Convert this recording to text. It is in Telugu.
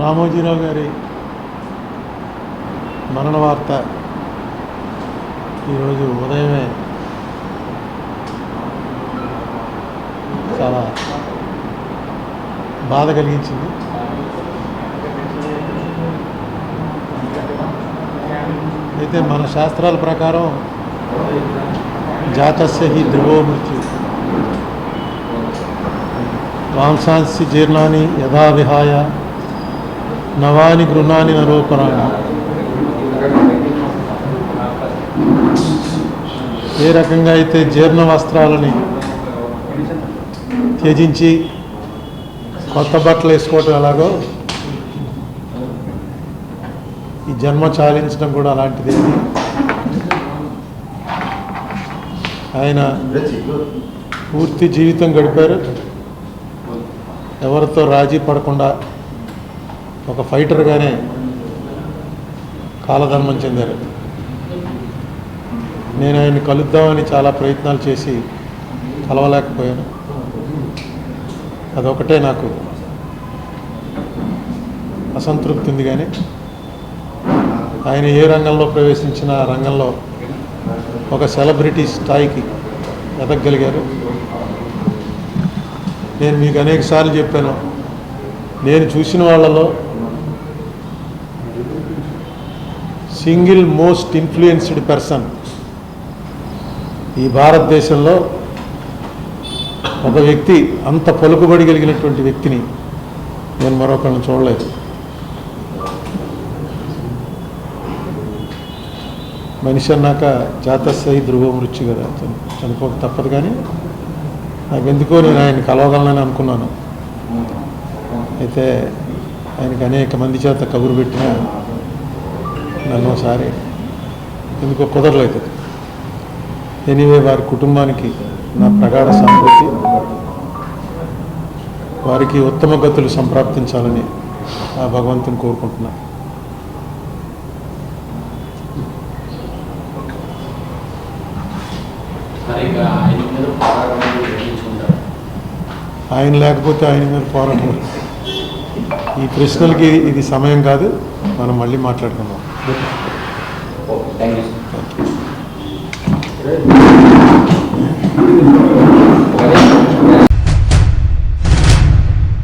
రామోజీరావు గారి మరణ వార్త ఈరోజు ఉదయమే చాలా బాధ కలిగించింది. అయితే మన శాస్త్రాల ప్రకారం జాతస్య హి ధ్రువో మృత్యు. వాంసాంసి జీర్ణాన్ని యథా విహాయ నవాని గృహాన్ని నరోపరాణ. ఏ రకంగా అయితే జీర్ణ వస్త్రాలని త్యజించి కొత్త బట్టలు వేసుకోవటం ఎలాగో ఈ జన్మ చాలించడం కూడా అలాంటిది. ఆయన పూర్తి జీవితం గడిపారు. ఎవరితో రాజీ పడకుండా ఒక ఫైటర్గానే కాలధర్మం చెందారు. నేను ఆయన్ని కలుద్దామని చాలా ప్రయత్నాలు చేసి కలవలేకపోయాను. అదొకటే నాకు అసంతృప్తి ఉంది కానీ ఆయన ఏ రంగంలో ప్రవేశించిన రంగంలో ఒక సెలబ్రిటీ స్థాయికి ఎదగగలిగారు నేను మీకు అనేకసార్లు చెప్పాను నేను చూసిన వాళ్ళలో సింగిల్ మోస్ట్ ఇన్ఫ్లుయెన్స్డ్ పర్సన్ ఈ భారతదేశంలో ఒక వ్యక్తి అంత పలుకుబడి కలిగినటువంటి వ్యక్తిని నేను మరొకరిని చూడలేదు. మనిషి అన్నాక జాతస్థాయి ధ్రువ మృత్యు కదా చని- చనిపోక తప్పదు కానీ నాకు ఎందుకో నేను ఆయన కలవగలనని అనుకున్నాను. అయితే ఆయనకి అనేక మంది చేత కబురు పెట్టిన నన్ను ఒకసారి ఎందుకో కుదరలేదు ఎనీవే వారి కుటుంబానికి నా ప్రగాఢ సానుభూతి వారికి ఉత్తమ గతులు సంప్రాప్తించాలని ఆ భగవంతుని కోరుకుంటున్నా. ఆయన లేకపోతే ఆయన మీద పోరాటం ఈ ప్రశ్నలకి ఇది సమయం కాదు. మనం మళ్ళీ మాట్లాడుకుందాం. Okay thank you thank you